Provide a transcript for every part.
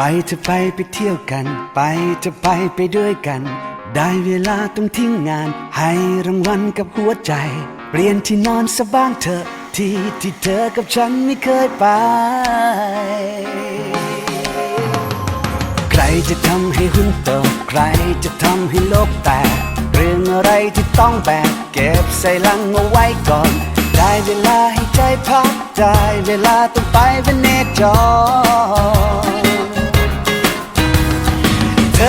ไปเธอะไปไปเที่ยวกัน ไปเธอะไปไปด้วยกัน ได้เวลาต้องทิ้งงาน ให้รางวัลกับหัวใจ เปลี่ยนที่นอนสบ้างเถอะ ที่ที่เธอกับฉันไม่เคยไป ใครจะทำให้หุ้นตใครจะทำให้โลกแตกเรื่องอะไรที่ต้องแบกเก็บใส่ลังเอาไว้ก่อน ได้เวลาให้ใจพักได้เวลาต้องไปเป็นเนจร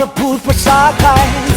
อะไ